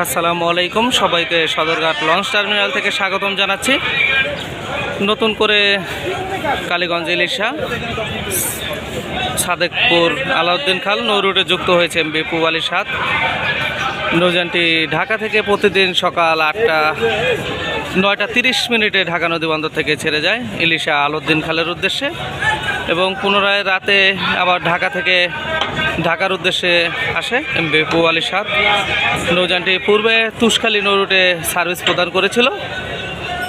আসসালামু আলাইকুম, সবাইকে সদরঘাট লঞ্চ টার্মিনাল থেকে স্বাগতম জানাচ্ছি। নতুন করে কালীগঞ্জ ইলিশা, সাদেকপুর আলাউদ্দিন খাল নৌ রুটে যুক্ত হয়েছে বিপু পুবালি সাত নৌযানটি ঢাকা থেকে প্রতিদিন সকাল আটটা, নয়টা তিরিশ মিনিটে ঢাকা নদী বন্দর থেকে ছেড়ে যায় ইলিশা আলাউদ্দিন খালের উদ্দেশ্যে এবং পুনরায় রাতে আবার ঢাকা থেকে ঢাকার উদ্দেশ্যে আসে এমবি পুবালি সাত নৌযানটি পূর্বে তুষখালী নৌ রুটে সার্ভিস প্রদান করেছিল।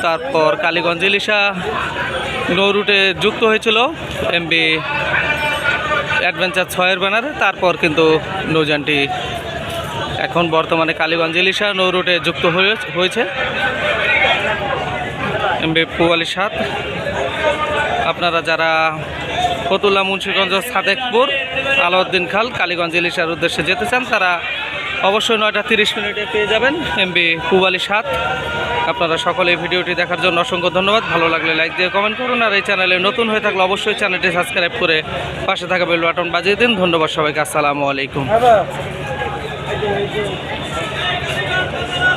তারপর কালীগঞ্জ ইলিশা নৌ রুটে যুক্ত হয়েছিল এমবি অ্যাডভেঞ্চার ছয়ের ব্যানারে। তারপর কিন্তু নৌযানটি এখন বর্তমানে কালীগঞ্জ ইলিশা নৌ রুটে যুক্ত হয়ে- হয়েছে। পুয়ালি সাত। আপনারা যারা ফতুল্লা মুন্সিগঞ্জ সাদেকপুর, আলাউদ্দিন খাল, কালীগঞ্জ ইলিশার উদ্দেশ্যে যেতে চান, তারা অবশ্যই নয়টা তিরিশ মিনিটে পেয়ে যাবেন। এমবি পুবালি সাত। আপনারা সকলে এই ভিডিওটি দেখার জন্য অসংখ্য ধন্যবাদ। ভালো লাগলে লাইক দিয়ে কমেন্ট করুন, আর এই চ্যানেলে নতুন হয়ে থাকলে অবশ্যই চ্যানেলটি সাবস্ক্রাইব করে পাশে থাকা বেল বাটন বাজিয়ে দিন। ধন্যবাদ সবাইকে, আসসালামু আলাইকুম। Thank you.